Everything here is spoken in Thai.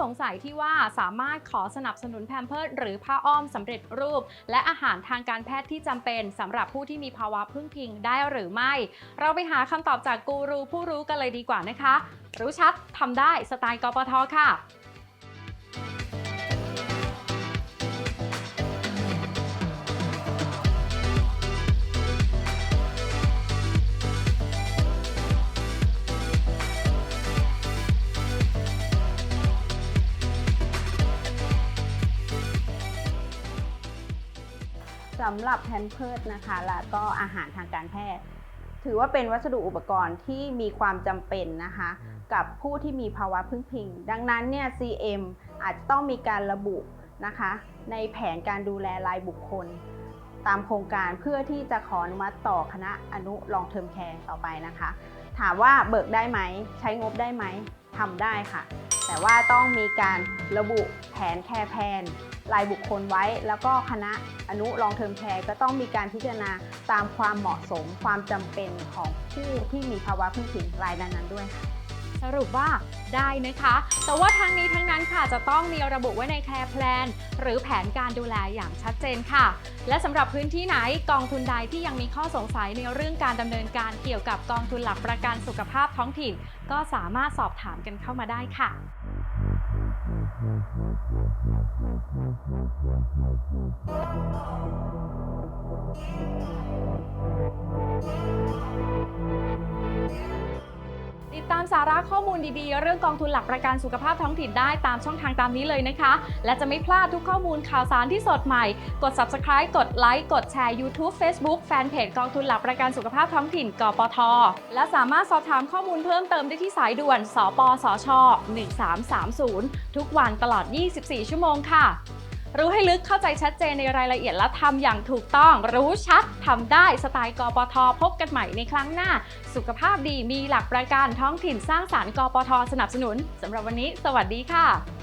สงสัยที่ว่าสามารถขอสนับสนุนแพมเพิร์ดหรือผ้าอ้อมสำเร็จรูป และอาหารทางการแพทย์ที่จำเป็นสำหรับผู้ที่มีภาวะพึ่งพิงได้หรือไม่ เราไปหาคำตอบจากกูรูผู้รู้กันเลยดีกว่านะคะ รู้ชัดทำได้สไตล์กปทค่ะ สำหรับแพนเพิร์ดนะคะ แล้วก็อาหารทางการแพทย์ ถือว่าเป็นวัสดุอุปกรณ์ที่มีความจำเป็นนะคะ กับผู้ที่มีภาวะพึ่งพิง ดังนั้นเนี่ย CM อาจจะต้องมีการระบุนะคะ ในแผนการดูแลรายบุคคล ตามโครงการเพื่อที่จะขออนุมัติต่อคณะอนุลองเทอมแคร์ต่อไปนะคะ ถามว่าเบิกได้ไหม ใช้งบได้ไหมทำได้ค่ะ แต่ว่าต้องมีการระบุแผนแคร์แพลน รายบุคคลไว้ แล้วก็คณะอนุลองเทอมแคร์ก็ต้องมีการพิจารณาตามความเหมาะสมความจำเป็นของผู้ที่มีภาวะพึ่งพิงรายนั้นๆด้วยค่ะสรุปว่าได้นะคะ แต่ว่าทั้งนี้ทั้งนั้นค่ะจะต้องมีระบุไว้ในแคร์แพลนหรือแผนการดูแลอย่างชัดเจนค่ะ และสำหรับพื้นที่ไหนกองทุนใดที่ยังมีข้อสงสัยในเรื่องการดำเนินการเกี่ยวกับกองทุนหลักประกันสุขภาพท้องถิ่น ก็สามารถสอบถามกันเข้ามาได้ค่ะ Thank you. ติดตามสาระข้อมูลดีๆ เรื่องกองทุนหลักประกันสุขภาพท้องถิ่นได้ตามช่องทางตามนี้เลยนะคะ และจะไม่พลาดทุกข้อมูลข่าวสารที่สดใหม่ กด subscribe กดไลค์กดแชร์ YouTube Facebook แฟนเพจกองทุนหลักประกันสุขภาพท้องถิ่นกปท และสามารถสอบถามข้อมูลเพิ่มเติมได้ที่สายด่วน สปสช 1330 ทุกวันตลอด 24 ชั่วโมงค่ะ รู้ให้ลึกเข้าใจชัดเจนในรายละเอียดและทำอย่างถูกต้อง รู้ชัดทำได้สไตล์กปทพบกันใหม่ในครั้งหน้า สุขภาพดีมีหลักประกันท้องถิ่นสร้างสารรค์กปทสนับสนุนสำหรับวันนี้ สวัสดีค่ะ